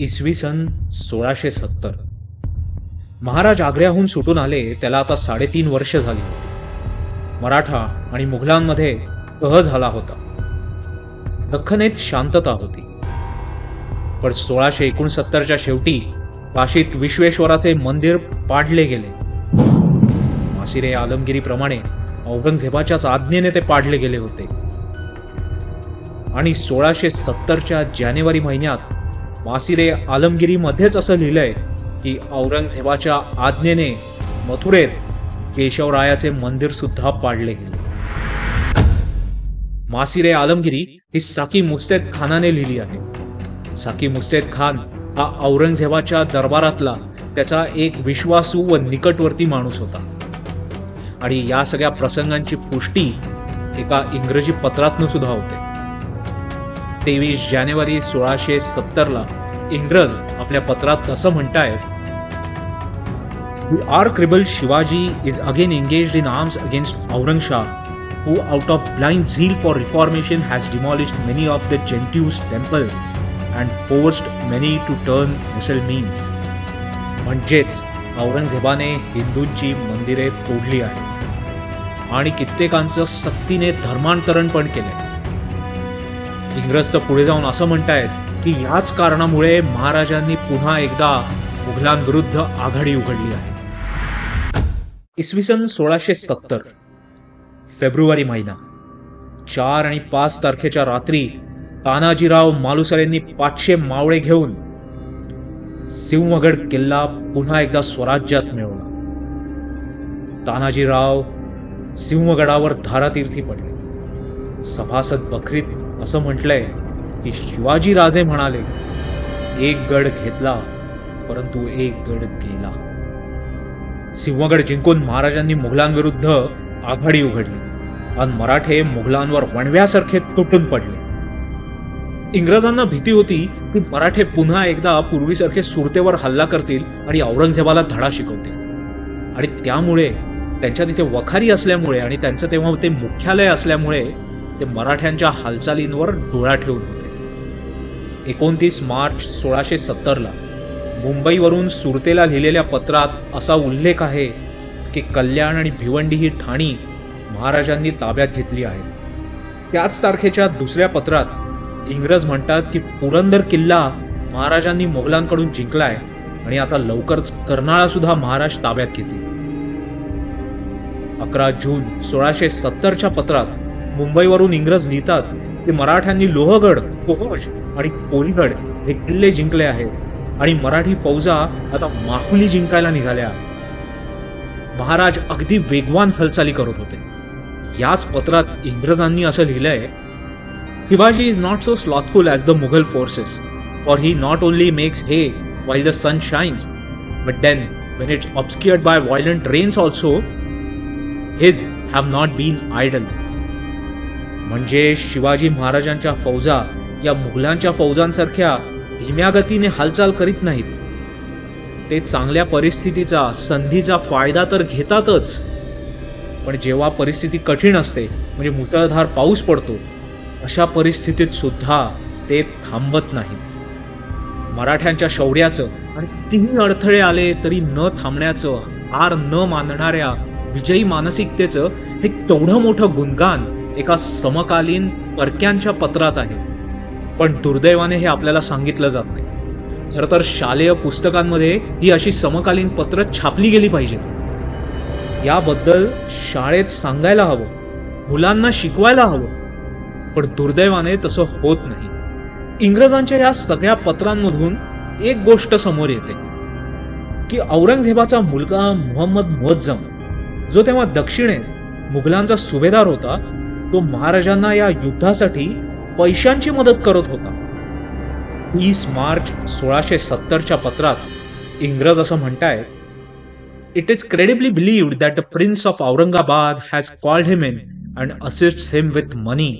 इसवी सन सोळाशे सत्तर. महाराज आग्र्याहून सुटून आले त्याला आता साडेतीन वर्ष झाली. मराठा आणि मुघलांमध्ये कह झाला होता. दख्खनेत शांतता होती. पण सोळाशे एकोणसत्तरच्या शेवटी काशीत विश्वेश्वराचे मंदिर पाडले गेले. मासिरे आलमगिरीप्रमाणे औरंगजेबाच्याच आज्ञेने ते पाडले गेले होते. आणि सोळाशे सत्तरच्या जानेवारी महिन्यात मासिरे आलमगिरीमध्येच असं लिहिलंय की औरंगजेबाच्या आज्ञेने मथुरेत केशवरायाचे मंदिर सुद्धा पाडले गेले. मासिरे आलमगिरी ही साकी मुस्तेद खानाने लिहिली आहे. साकी मुस्तेद खान हा औरंगजेबाच्या दरबारातला त्याचा एक विश्वासू व निकटवर्ती माणूस होता. आणि या सगळ्या प्रसंगांची पुष्टी एका इंग्रजी पत्रातनं सुद्धा होते. तेवीस जानेवारी सोळाशे सत्तरला इंग्रज आपल्या पत्रात कसं म्हणतायत are credible Shivaji is again engage in arms against Aurangshah who out of blind zeal for reformation has demolished many of the Gentoos temples and forced many to turn Musalmans म्हणजेच औरंगजेबाने हिंदूंची मंदिरे तोडली आहेत. आणि कित्येकांचं सक्तीने धर्मांतरण पण केलंय. इंग्रज तर पुढे जाऊन असं म्हणतायत की याच कारणामुळे महाराजांनी पुन्हा एकदा मुघलांविरुद्ध आघाडी उघडली आहे. इसवी सन सोळाशे सत्तर फेब्रुवारी महिना चार आणि पाच तारखेच्या रात्री तानाजीराव मालुसरेंनी पाचशे मावळे घेऊन सिंहगड किल्ला पुन्हा एकदा स्वराज्यात मिळवला. तानाजीराव सिंहगडावर धारातीर्थी पडले. सभासद बखरीत असं म्हटलंय की शिवाजी राजे म्हणाले एक गड घेतला परंतु एक गड गेला. सिंहगड जिंकून महाराजांनी मुघलांविरुद्ध आघाडी उघडली आणि मराठे मुघलांवर वणव्यासारखे तुटून पडले. इंग्रजांना भीती होती की मराठे पुन्हा एकदा पूर्वीसारखे सुरतेवर हल्ला करतील आणि औरंगजेबाला धडा शिकवतील. आणि त्यामुळे त्यांच्या तिथे वखारी असल्यामुळे आणि त्यांचं तेव्हा ते मुख्यालय असल्यामुळे ते मराठ्यांच्या हालचालींवर डोळा ठेवून होते. एकोणतीस मार्च सोळाशे सत्तरला. मुंबईवरून सुरतेला लिहिलेल्या पत्रात असा उल्लेख आहे की कल्याण आणि भिवंडी ही ठाणी महाराजांनी ताब्यात घेतली आहेत त्याच तारखेच्या दुसऱ्या पत्रात इंग्रज म्हणतात की पुरंदर किल्ला महाराजांनी मोगलांकडून जिंकलाय आणि आता लवकरच कर्नाळा सुद्धा महाराज ताब्यात घेतील. अकरा जून सोळाशे सत्तरच्या पत्रात मुंबईवरून इंग्रज लिहितात की मराठ्यांनी लोहगड पोहोश आणि कोलीगड हे किल्ले जिंकले आहेत. आणि मराठी फौजा आता माहुली जिंकायला निघाल्या. महाराज अगदी वेगवान हालचाली करत होते. याच पत्रात इंग्रजांनी असं लिहिलंय Shivaji is not so slothful as the Mughal forces for he not only makes hay while the sun shines but then when it's obscured by violent rains also his have not been idle म्हणजे शिवाजी महाराजांच्या फौजा या मुघलांच्या फौजांसारख्या धीम्या गतीने हालचाल करीत नाहीत. ते चांगल्या परिस्थितीचा संधीचा फायदा तर घेतातच. पण जेव्हा परिस्थिती कठीण असते म्हणजे मुसळधार पाऊस पडतो अशा परिस्थितीत सुद्धा ते थांबत नाहीत. मराठ्यांच्या शौर्याचं आणि कितीही अडथळे आले तरी न थांबण्याचं हार न मानणाऱ्या विजयी मानसिकतेचं हे केवढं मोठं गुणगान एका समकालीन परक्यांच्या पत्रात आहे. पण दुर्दैवाने हे आपल्याला सांगितलं जात नाही. खरं तर शालेय पुस्तकांमध्ये ही अशी समकालीन पत्र छापली गेली पाहिजेत. याबद्दल शाळेत सांगायला हवं मुलांना शिकवायला हवं पण दुर्दैवाने तसं होत नाही. इंग्रजांच्या या सगळ्या पत्रांमधून एक गोष्ट समोर येते की औरंगजेबाचा मुलगा मोहम्मद मुअज्जम जो तेव्हा दक्षिणेत मुघलांचा सुभेदार होता तो महाराजांना या युद्धासाठी पैशांची मदत करत होता. तीस मार्च सोळाशे सत्तरच्या पत्रात इंग्रज असं म्हणतायत it is credibly believed that the prince of Aurangabad has called him in and assist him with money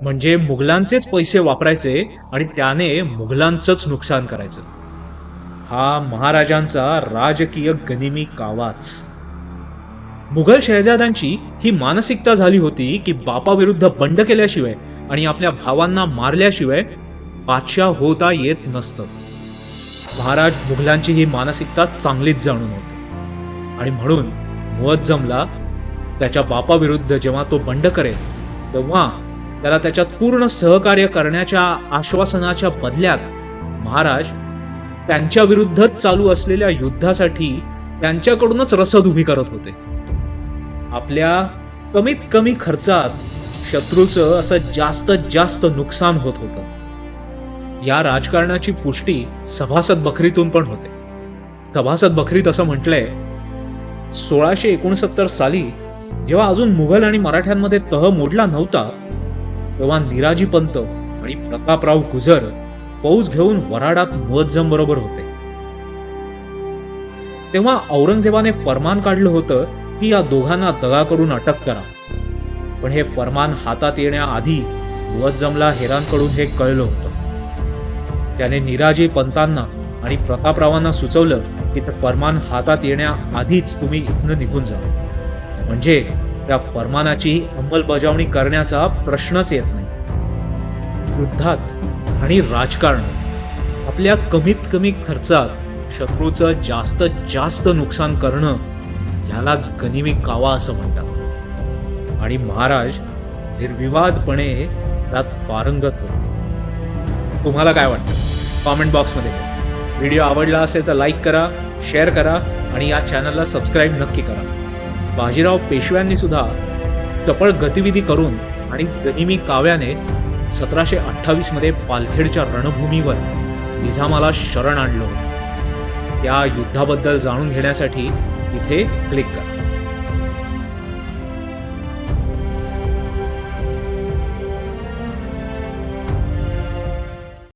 म्हणजे मुघलांचेच पैसे वापरायचे आणि त्याने मुघलांचंच नुकसान करायचं. हा महाराजांचा राजकीय गनिमी कावाच. मुघल शहजादांची ही मानसिकता झाली होती की बापाविरुद्ध बंड केल्याशिवाय आणि आपल्या भावांना मारल्याशिवाय बादशाह होता येत नसतं. महाराज मुघलांची ही मानसिकता चांगलीच जाणून होती. आणि म्हणून मुअज्जमला त्याच्या बापाविरुद्ध जेव्हा तो बंड करेल तेव्हा त्याला त्याच्यात पूर्ण सहकार्य करण्याच्या आश्वासनाच्या बदल्यात महाराज त्यांच्या विरुद्धच चालू असलेल्या युद्धासाठी त्यांच्याकडूनच रसद उभी करत होते. आपल्या कमीत कमी खर्चात शत्रूचं असं जास्तीत जास्त नुकसान होत होतं. या राजकारणाची पुष्टी सभासद बखरीतून पण होते. सभासद बखरीत असं म्हटलंय सोळाशे एकोणसत्तर साली जेव्हा अजून मुघल आणि मराठ्यांमध्ये तह मोडला नव्हता तेव्हा निराजी पंत आणि प्रतापराव गुजर फौज घेऊन वराडात मुअज्जम बरोबर होते. तेव्हा औरंगजेबाने फरमान काढलं होतं की या दोघांना दगा करून अटक करा. पण हे फरमान हातात येण्याआधी मुअज्जमला हेरांकडून हे कळलं होतं. त्याने निराजी पंतांना आणि प्रतापरावांना सुचवलं की ते फरमान हातात येण्याआधीच तुम्ही इथनं निघून जा. म्हणजे त्या फरमानाची अंमलबजावणी करण्याचा प्रश्नच येत नाही. युद्धात आणि राजकारणात आपल्या कमीत कमी खर्चात शत्रूचं जास्त जास्त नुकसान करणं यालाच गनिमी कावा असं म्हणतात. आणि महाराज निर्विवादपणे त्यात पारंगत होते. तुम्हाला काय वाटतं? कॉमेंट बॉक्समध्ये व्हिडिओ आवडला असेल तर लाईक करा शेअर करा आणि या चॅनलला सबस्क्राईब नक्की करा. बाजीराव पेशव्यांनी सुद्धा टपळ गतिविधी करून आणि गनिमी काव्याने सतराशे अठ्ठावीसमध्ये पालखेडच्या रणभूमीवर निझामाला शरण आणलं होतं. त्या युद्धाबद्दल जाणून घेण्यासाठी इथे क्लिक करा.